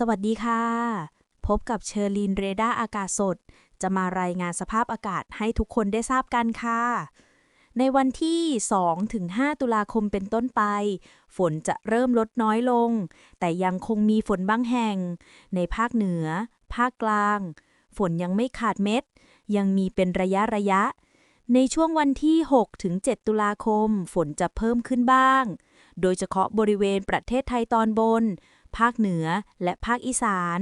สวัสดีค่ะ พบกับเชอรีนเรดาอากาศสด จะมารายงานสภาพอากาศให้ทุกคนได้ทราบกันค่ะ ในวันที่ 2-5 ตุลาคมเป็นต้นไป ฝนจะเริ่มลดน้อยลง แต่ยังคงมีฝนบางแห่ง ในภาคเหนือ ภาคกลาง ฝนยังไม่ขาดเม็ด ยังมีเป็นระยะระยะ ในช่วงวันที่ 6-7 ตุลาคม ฝนจะเพิ่มขึ้นบ้าง โดยเฉพาะบริเวณประเทศไทยตอนบน ภาคเหนือและภาคอีสาน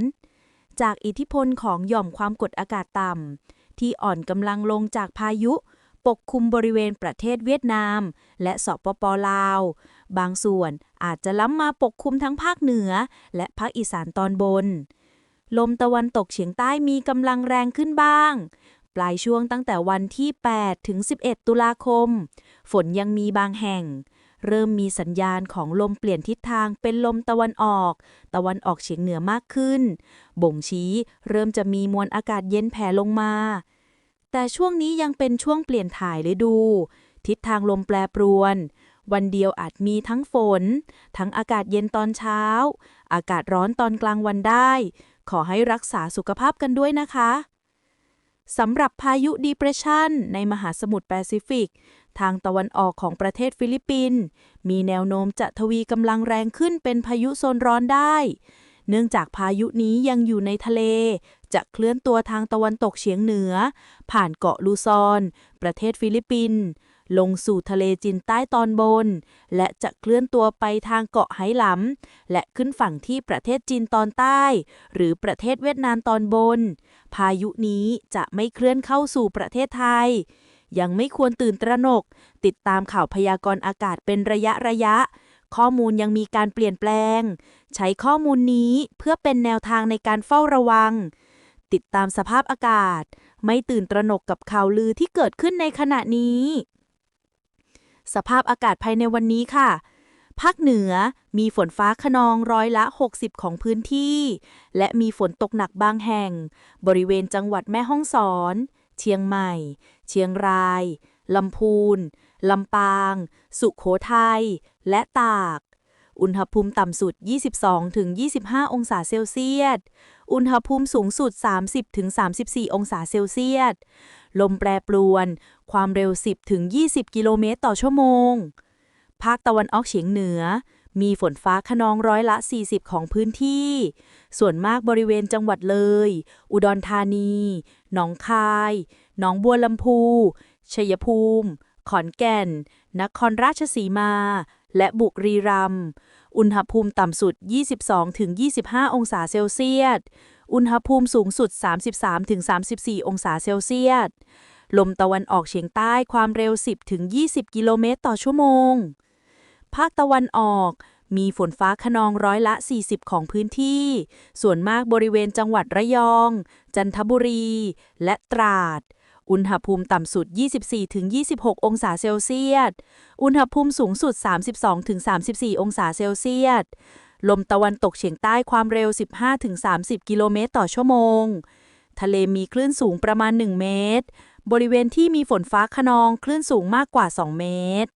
จากอิทธิพลของหย่อมความกดอากาศต่ำ ที่อ่อนกำลังลงจากพายุ ปกคลุมบริเวณประเทศเวียดนาม และสปปลาว บางส่วนอาจจะล้ำมาปกคลุมทั้งภาคเหนือ และภาคอีสานตอนบน ลมตะวันตกเฉียงใต้มีกำลังแรงขึ้นบ้างปลายช่วงตั้งแต่วันที่ 8 ถึง 11 ตุลาคม ฝนยังมีบางแห่ง เริ่มมีสัญญาณของลมเปลี่ยนทิศทางเป็นลมตะวันออก ตะวันออกเฉียงเหนือมากขึ้น บ่งชี้เริ่มจะมีมวลอากาศเย็นแผ่ลงมา แต่ช่วงนี้ยังเป็นช่วงเปลี่ยนถ่ายฤดู ทิศทางลมแปรปรวน วันเดียวอาจมีทั้งฝน ทั้งอากาศเย็นตอนเช้า อากาศร้อนตอนกลางวันได้ ขอให้รักษาสุขภาพกันด้วยนะคะสำหรับพายุดีเพรสชันในมหาสมุทรแปซิฟิก ทางตะวันออกของประเทศฟิลิปปินส์มีแนวโน้มจะทวีกำลังแรงขึ้นเป็นพายุโซนร้อนได้ เนื่องจากพายุนี้ยังอยู่ในทะเล จะเคลื่อนตัวทางตะวันตกเฉียงเหนือ ผ่านเกาะลูซอน ประเทศฟิลิปปินส์ลงสู่ทะเลจีนใต้ตอนบน และจะเคลื่อนตัวไปทางเกาะไหหลำและขึ้นฝั่งที่ประเทศจีนตอนใต้ หรือประเทศเวียดนามตอนบน พายุนี้จะไม่เคลื่อนเข้าสู่ประเทศไทย ยังไม่ควรตื่นตระหนก ติดตามข่าวพยากรณ์อากาศเป็นระยะระยะ ข้อมูลยังมีการเปลี่ยนแปลง ใช้ข้อมูลนี้เพื่อเป็นแนวทางในการเฝ้าระวัง ติดตามสภาพอากาศ ไม่ตื่นตระหนกกับข่าวลือที่เกิดขึ้นในขณะนี้ สภาพอากาศภายในวันนี้ค่ะภาคเหนือมีฝนฟ้าขนองร้อยละ 60 ของพื้นที่ และมีฝนตกหนักบางแห่ง บริเวณจังหวัดแม่ฮ่องสอน เชียงใหม่ เชียงรายลำพูนลำปาง สุขโขทัย และตาก อุณหภูมิต่ำสุด 22-25 องศาเซลเซียส อุณหภูมิสูงสุด 30-34 องศาเซลเซียส ลมแปรปรวน ความเร็ว 10-20 กิโลเมตรต่อชั่วโมง ภาคตะวันออกเฉียงเหนือ มีฝนฟ้าขนองร้อยละ 40 ของพื้นที่ ส่วนมากบริเวณจังหวัดเลย อุดรธานี หนองคาย หนองบัวลำพู ชัยภูมิ ขอนแก่น นครราชสีมา และบุรีรัมย์ อุณหภูมิต่ำสุด 22-25 องศาเซลเซียส อุณหภูมิสูงสุด 33-34 องศาเซลเซียส ลมตะวันออกเฉียงใต้ความเร็ว 10-20 กิโลเมตรต่อชั่วโมง ภาคตะวันออกมีฝนฟ้าขนองร้อยละ 40 ของพื้นที่ ส่วนมากบริเวณจังหวัดระยอง จันทบุรี และตราด อุณหภูมิต่ำสุด 24-26 องศาเซลเซียส อุณหภูมิสูงสุด 32-34 องศาเซลเซียส ลมตะวันตกเฉียงใต้ความเร็ว 15-30 กิโลเมตรต่อชั่วโมง ทะเลมีคลื่นสูงประมาณ 1 เมตร บริเวณที่มีฝนฟ้าขนองคลื่นสูงมากกว่า 2 เมตร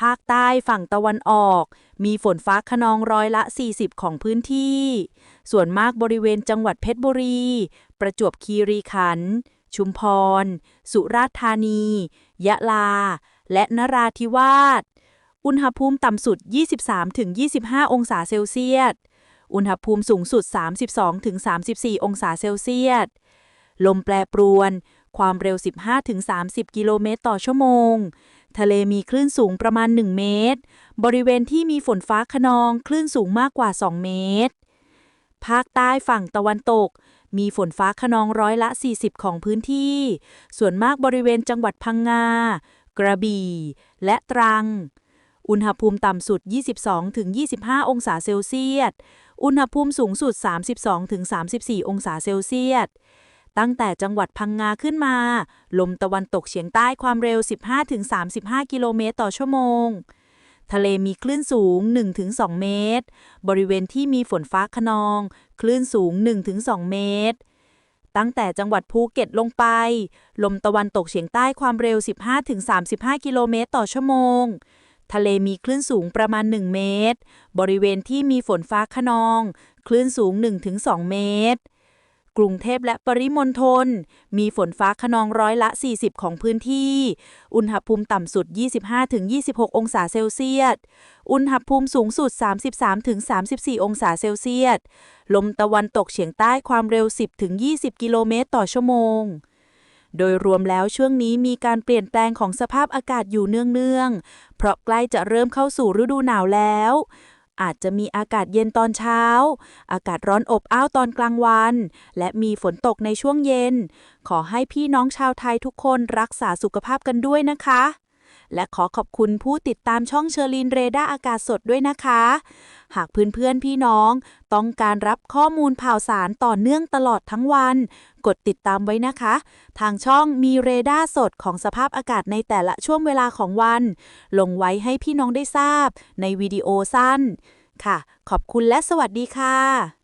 ภาคใต้ฝั่งตะวันออก มีฝนฟ้าขนองร้อยละ 40 ของพื้นที่ ส่วนมากบริเวณจังหวัดเพชรบุรี ประจวบคีรีขันธ์ ชุมพร สุราษฎร์ธานี ยะลา และนราธิวาส อุณหภูมิต่ำสุด 23-25 องศาเซลเซียส อุณหภูมิสูงสุด 32-34 องศาเซลเซียส ลมแปรปรวน ความเร็ว 15-30 กิโลเมตรต่อชั่วโมง ทะเลมีคลื่นสูงประมาณ 1 เมตร บริเวณที่มีฝนฟ้าขนองคลื่นสูงมากกว่า 2 เมตร ภาคใต้ฝั่งตะวันตก มีฝนฟ้าขนองร้อยละ 40 ของพื้นที่ ส่วนมากบริเวณจังหวัดพังงา กระบี่ และตรัง อุณหภูมิต่ำสุด 22-25 องศาเซลเซียส อุณหภูมิสูงสุด 32-34 องศาเซลเซียส ตั้งแต่จังหวัดพังงาขึ้นมา ลมตะวันตกเฉียงใต้ความเร็ว 15-35 กิโลเมตรต่อชั่วโมง ทะเลมีคลื่นสูง 1-2 เมตร บริเวณที่มีฝนฟ้าขนอง คลื่นสูง 1-2 เมตร ตั้งแต่จังหวัดภูเก็ตลงไป ลมตะวันตกเฉียงใต้ความเร็ว 15-35 กิโลเมตรต่อชั่วโมง ทะเลมีคลื่นสูงประมาณ 1 เมตร บริเวณที่มีฝนฟ้าขนอง คลื่นสูง 1-2 เมตร กรุงเทพและปริมณฑลมีฝนฟ้าขนองร้อยละ 40 ของพื้นที่ อุณหภูมิต่ำสุด 25-26 องศาเซลเซียส อุณหภูมิสูงสุด 33-34 องศาเซลเซียส ลมตะวันตกเฉียงใต้ความเร็ว 10-20 กิโลเมตรต่อชั่วโมงโดยรวมแล้วช่วงนี้มีการเปลี่ยนแปลงของสภาพอากาศอยู่เนืองๆ เพราะใกล้จะเริ่มเข้าสู่ฤดูหนาวแล้ว อาจจะมีอากาศเย็นตอนเช้า อากาศร้อนอบอ้าวตอนกลางวัน และมีฝนตกในช่วงเย็น ขอให้พี่น้องชาวไทยทุกคนรักษาสุขภาพกันด้วยนะคะและขอขอบคุณผู้ติดตามช่องเชอรีนเรดาร์อากาศสดด้วยนะคะ หากเพื่อนๆพี่น้อง ต้องการรับข้อมูลข่าวสารต่อเนื่องตลอดทั้งวัน กดติดตามไว้นะคะ ทางช่องมีเรดาร์สดของสภาพอากาศในแต่ละช่วงเวลาของวัน ลงไว้ให้พี่น้องได้ทราบ ในวิดีโอสั้น ค่ะ ขอบคุณและสวัสดีค่ะ